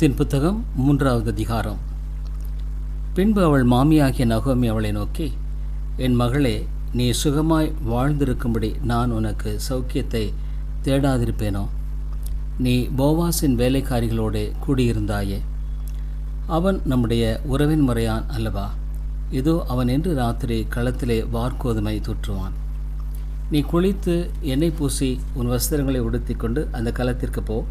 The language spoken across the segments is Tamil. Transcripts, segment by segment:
ரூத்தின் புத்தகம் மூன்றாவது அதிகாரம். பின்பு அவள் மாமியாகிய நகோமி அவளை நோக்கி என் மகளே நீ சுகமாய் வாழ்ந்திருக்கும்படி நான் உனக்கு சௌக்கியத்தை தேடாதிருப்பேனோ? நீ போவாஸின் வேலைக்காரிகளோடு கூடியிருந்தாயே. அவன் நம்முடைய உறவின் முறையான் அல்லவா? இதோ அவன் என்று ராத்திரி களத்திலே வார்கோதுமை தூற்றுவான். நீ குளித்து எண்ணெய் பூசி உன் வஸ்திரங்களை உடுத்திக்கொண்டு அந்த களத்திற்கு போ.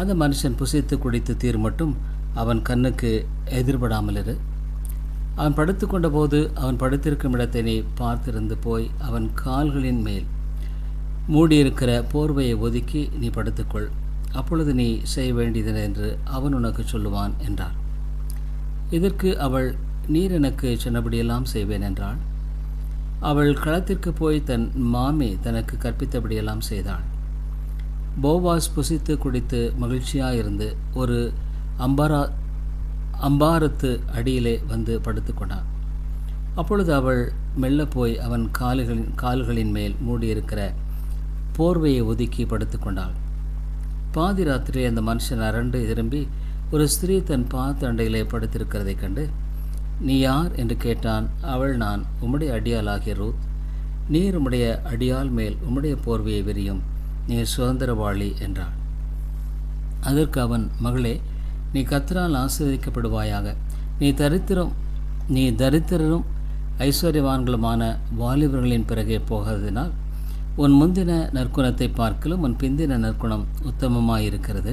அந்த மனுஷன் புசித்து குடித்து தீர் மட்டும் அவன் கண்ணுக்கு எதிர்படாமல் இரு அவன் படுத்து கொண்டபோது அவன் படுத்திருக்கும் இடத்தை நீ பார்த்திருந்து போய் அவன் கால்களின் மேல் மூடியிருக்கிற போர்வையை ஒதுக்கி நீ படுத்துக்கொள். அப்பொழுது நீ செய்ய வேண்டியது என்று அவன் உனக்கு சொல்லுவான் என்றார். இதற்கு அவள் நீர் எனக்கு சொன்னபடியெல்லாம் செய்வேன் என்றாள். அவள் களத்திற்கு போய் தன் மாமி தனக்கு கற்பித்தபடியெல்லாம் செய்தாள். போவாஸ் புசித்து குடித்து மகிழ்ச்சியாக இருந்து ஒரு அம்பாரா அம்பாரத்து அடியிலே வந்து படுத்துக்கொண்டான் அப்பொழுது அவள் மெல்ல போய் அவன் கால்களின் கால்களின் மேல் மூடியிருக்கிற போர்வையை ஒதுக்கி படுத்துக்கொண்டாள் பாதி ராத்திரி அந்த மனுஷன் அரண்டு திரும்பி ஒரு ஸ்திரீ தன் பாத்து அண்டையிலே படுத்திருக்கிறதைக் கண்டு நீ யார்? என்று கேட்டான். அவள் நான். உம்முடைய அடியாளாகிய ரூத். நீர் உம்முடைய அடியால் மேல் உம்முடைய போர்வையை விரியும். நீ சுதந்திரவாளி என்றாள் அதற்கு அவன் மகளே நீ கத்தரால் ஆசீர்வதிக்கப்படுவாயாக. நீ தரித்திரம் நீ தரித்திரரும் ஐஸ்வர்யவான்களுமான வாலிபர்களின் பிறகே போகாததினால் உன் முந்தின நற்குணத்தை பார்க்கலும் உன் பிந்தின நற்குணம் உத்தமமாயிருக்கிறது.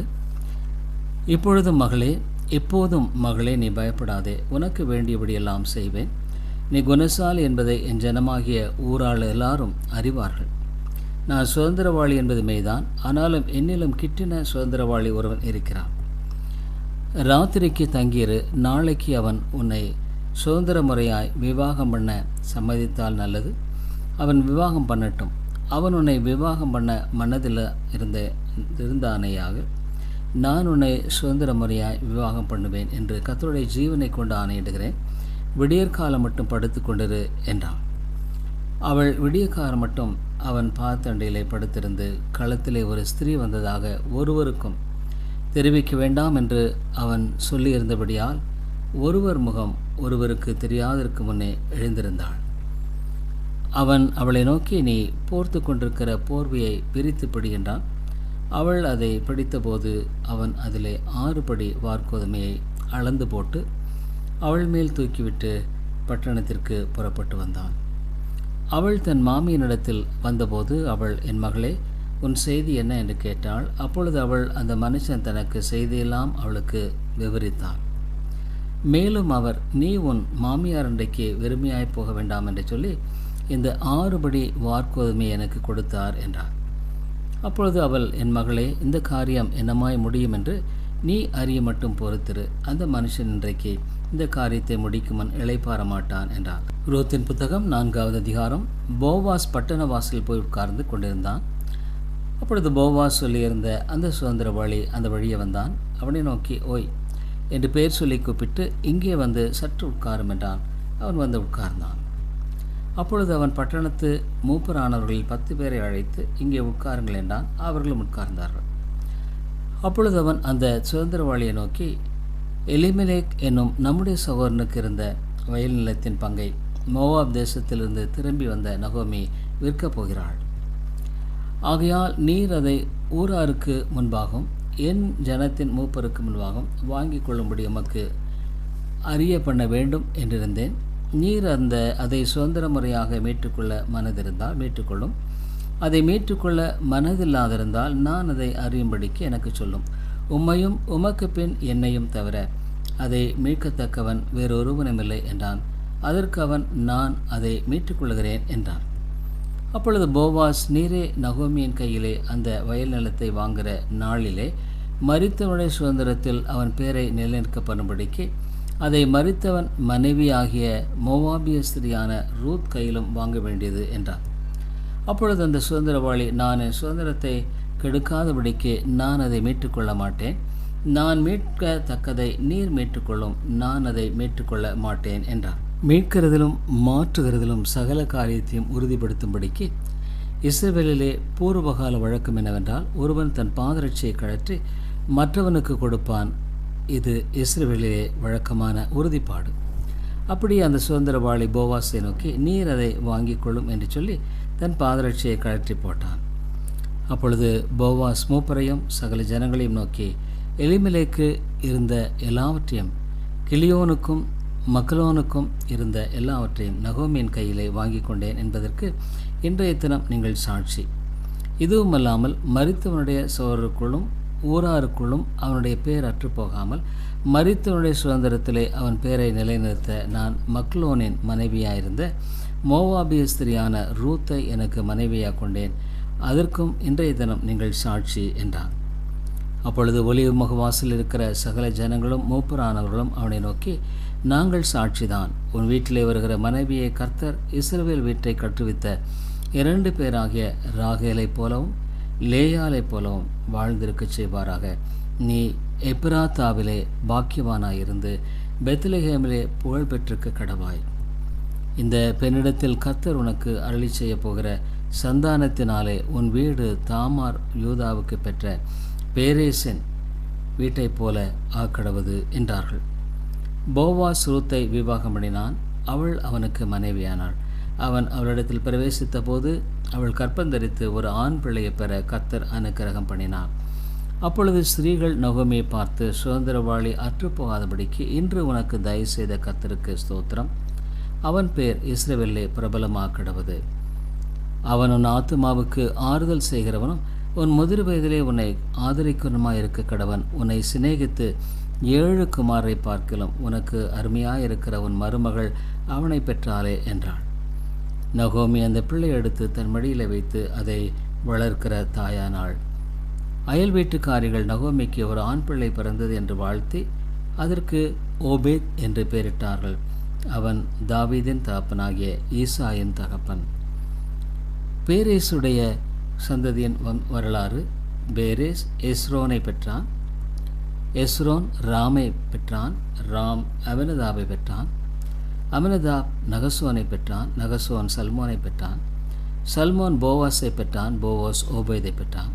இப்பொழுதும் மகளே எப்போதும் மகளே நீ பயப்படாதே. உனக்கு வேண்டியபடியெல்லாம் செய்வேன். நீ குணசாலி என்பதை என் ஜனமாகிய ஊராள் எல்லாரும் அறிவார்கள். நான் சுதந்திரவாளி என்பது மெய்தான் ஆனாலும் என்னிலும் கிட்டின சுதந்திரவாளி ஒருவன் இருக்கிறான். ராத்திரிக்கு தங்கியிரு நாளைக்கு அவன் உன்னை சுதந்திர முறையாய் விவாகம் பண்ண சம்மதித்தால் நல்லது. அவன் விவாகம் பண்ணட்டும். அவன் உன்னை விவாகம் பண்ண மனதில் இருந்த இருந்தானையாக. நான் உன்னை சுதந்திர முறையாய் விவாகம் பண்ணுவேன் என்று கத்தருடைய ஜீவனை கொண்டு ஆணையிடுகிறேன். விடியற்காலம் மட்டும் படுத்து கொண்டிரு என்றான். அவள் விடியக்காரம் மட்டும் அவன் பார்த்தண்டையிலே படுத்திருந்து களத்திலே ஒரு ஸ்திரீ வந்ததாக ஒருவருக்கும் தெரிவிக்க வேண்டாம் என்று அவன் சொல்லியிருந்தபடியால் ஒருவர் முகம் ஒருவருக்கு தெரியாதற்கு முன்னே எழுந்திருந்தாள். அவன் அவளை நோக்கி நீ போர்த்து கொண்டிருக்கிற போர்வையை பிரித்து பிடி என்றான். அவள் அதை பிடித்தபோது அவன் அதிலே ஆறு படி வார்கோதுமையை அளந்து போட்டு அவள் மேல் தூக்கிவிட்டு பட்டணத்திற்கு புறப்பட்டு வந்தான். அவள் தன் மாமியினிடத்தில் வந்தபோது அவள் என் மகளே உன் செய்தி என்ன? என்று கேட்டாள். அப்பொழுது அவள் அந்த மனுஷன் தனக்கு செய்தியெல்லாம் அவளுக்கு விவரித்தாள் மேலும் அவர் நீ உன் மாமியார் அன்றைக்கு வெறுமையாய் போக வேண்டாம் என்று சொல்லி இந்த ஆறுபடி வார்கோதுமை எனக்கு கொடுத்தார் என்றார். அப்பொழுது அவள் என் மகளே இந்த காரியம் என்னமாய் முடியும் என்று நீ அறிய மட்டும் பொறுத்திரு. அந்த மனுஷன் இன்றைக்கு இந்த காரியத்தை முடிக்கும் முன் மாட்டான் என்றார் ரோத்தின் புத்தகம் நான்காவது அதிகாரம். போவாஸ் பட்டண வாசலில் போய் உட்கார்ந்து கொண்டிருந்தான். அப்பொழுது போவாஸ் சொல்லியிருந்த அந்த சுதந்திரவாளி அந்த வழியை வந்தான். அவனை நோக்கி ஓய் என்று பெயர் சொல்லி கூப்பிட்டு இங்கே வந்து சற்று உட்காரும் என்றான். அவன் வந்து உட்கார்ந்தான். அப்பொழுது அவன் பட்டணத்து மூப்பரானவர்களில் பத்து பேரை அழைத்து இங்கே உட்காருங்கள் என்றான். அவர்களும் உட்கார்ந்தார்கள். அப்பொழுது அவன் அந்த சுதந்திரவாளியை நோக்கி எலிமெலேக் என்னும் நம்முடைய சகோதரனுக்கு இருந்த வயல் நிலத்தின் பங்கை மோவாப் தேசத்திலிருந்து திரும்பி வந்த நகோமி விற்கப் போகிறாள். ஆகையால் நீர் அதை ஊராருக்கு முன்பாகவும் என் ஜனத்தின் மூப்பருக்கு முன்பாகவும் வாங்கி கொள்ளும்படி உமக்கு அறிய பண்ண வேண்டும் என்றிருந்தேன். நீர் அந்த அதை சுதந்திர முறையாக மீட்டுக்கொள்ள மனதிருந்தால் மீட்டுக்கொள்ளும். அதை மீட்டுக்கொள்ள மனதில்லாதிருந்தால் நான் அதை அறியும்படிக்கு எனக்கு சொல்லும். உம்மையும் உமக்கு பின் என்னையும் தவிர அதை மீட்கத்தக்கவன் வேறொருவனுமில்லை என்றான். அதற்கு அவன் நான் அதை மீட்டுக்கொள்கிறேன் என்றான். அப்பொழுது போவாஸ் நீரே நகோமியின் கையிலே அந்த வயல் நிலத்தை வாங்குகிற நாளிலே மரித்தவனுடைய சுதந்திரத்தில் அவன் பேரை நிலைநிற்கப்படும்படிக்கு அதை மறித்தவன் மனைவியாகிய மோவாபிய ஸ்திரியான ரூத் கையிலும் வாங்க வேண்டியது என்றான். அப்பொழுது அந்த சுதந்திரவாளி நான் என் சுதந்திரத்தை கெடுக்காதபடிக்கு நான் அதை மீட்டுக்கொள்ள மாட்டேன் நான் மீட்கத்தக்கதை நீர் மீட்டுக்கொள்ளும் நான் அதை மீட்டுக்கொள்ள மாட்டேன் என்றார். மீட்கிறதிலும் மாற்றுகிறதிலும் சகல காரியத்தையும் உறுதிப்படுத்தும்படிக்கு இஸ்ரேலிலே பூர்வகால வழக்கம் என்னவென்றால் ஒருவன் தன் பாதரட்சியை கழற்றி மற்றவனுக்கு கொடுப்பான். இது இஸ்ரேலிலே வழக்கமான உறுதிப்பாடு. அப்படியே அந்த சுதந்திரவாளி போவாஸை நோக்கி நீர் அதை வாங்கிக் கொள்ளும் என்று சொல்லி தன் பாதரட்சியை கழற்றி போட்டான். அப்பொழுது போவாஸ் மூப்பரையும் சகல ஜனங்களையும் நோக்கி எலிமெலேக்கு இருந்த எல்லாவற்றையும் கிளியோனுக்கும் மக்களோனுக்கும் இருந்த எல்லாவற்றையும் நகோமியின் கையிலே வாங்கி கொண்டேன் என்பதற்கு இன்றைய தினம் நீங்கள் சாட்சி. இதுவுமல்லாமல் மறித்தவனுடைய சோழருக்குள்ளும் ஊராருக்குள்ளும் அவனுடைய பேர் அற்று போகாமல் சுதந்திரத்திலே அவன் பேரை நிலைநிறுத்த நான் மக்லோனின் மனைவியாயிருந்த மோவாபிய ஸ்திரியான ரூத்தை எனக்கு மனைவியாக கொண்டேன். அதற்கும் இன்றைய தினம் நீங்கள் சாட்சி என்றான் அப்பொழுது ஒலிவு முகவாசில் இருக்கிற சகல ஜனங்களும் மூப்பரானவர்களும் அவனை நோக்கி நாங்கள் சாட்சிதான். உன் வீட்டிலே வருகிற மனைவியை கர்த்தர் இஸ்ரவேல் வீட்டை கற்றுவித்த இரண்டு பேராகிய ராகேலைப் போலவும் லேயாலைப் போலவும் வாழ்ந்திருக்கச் செய்வாராக. நீ எப்ராத்தாவிலே பாக்கியவானாயிருந்து பெத்லஹேமிலே புகழ் பெற்றிருக்க கடவாய். இந்த பெண்ணிடத்தில் கத்தர் உனக்கு அருளி செய்ய போகிற சந்தானத்தினாலே உன் வீடு தாமார் யூதாவுக்கு பெற்ற பேரேசன் வீட்டைப் போல ஆக்கடவது என்றார்கள். போவா சுருத்தை விவாகம் பண்ணினான். அவள் அவனுக்கு மனைவியானாள். அவன் அவளிடத்தில் பிரவேசித்த போது அவள் கற்பந்தரித்து ஒரு ஆண் பிள்ளையை பெற கத்தர் அனுக்கிரகம் பண்ணினான் அப்பொழுது ஸ்திரீகள் நகோமியை பார்த்து சுதந்திரவாளி அற்றுப்போகாதபடிக்கு இன்று உனக்கு தயவு செய்த கத்தருக்கு ஸ்தோத்திரம். அவன் பேர் இஸ்ரவேலே பிரபலமாக்கிடுவது அவன் உன் ஆத்துமாவுக்கு ஆறுதல் செய்கிறவனும் உன் முதிர் வயதிலே உன்னை ஆதரிக்கணுமா இருக்க கடவன். உன்னை சிநேகித்து ஏழு குமாரை பார்க்கலாம் உனக்கு அருமையாயிருக்கிற உன் மருமகள் அவனை பெற்றாளே என்றாள் நகோமி அந்த பிள்ளை எடுத்து தன் மடியில் வைத்து அதை வளர்க்கிற தாயானாள். அயல் வீட்டுக்காரிகள் நகோமிக்கு ஒரு ஆண் பிள்ளை பிறந்தது என்று வாழ்த்தி அதற்கு ஓபேத் என்று பெயரிட்டார்கள். அவன் தாவீதின் தகப்பனாகிய ஈசாயின் தகப்பன். பேரேசுடைய சந்ததியின் வரலாறு பேரேஸ் எஸ்ரோனை பெற்றான். எஸ்ரோன் ராமை பெற்றான் ராம் அவனதாவை பெற்றான். அமினதாப் நகசோனை பெற்றான் நகசோன் சல்மோனை பெற்றான். சல்மோன் போவாஸை பெற்றான் போவாஸ் ஓபைதை பெற்றான்.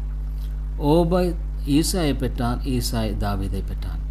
ஓபை ஈசாயை பெற்றான் ஈசாய் தாவீதை பெற்றான்.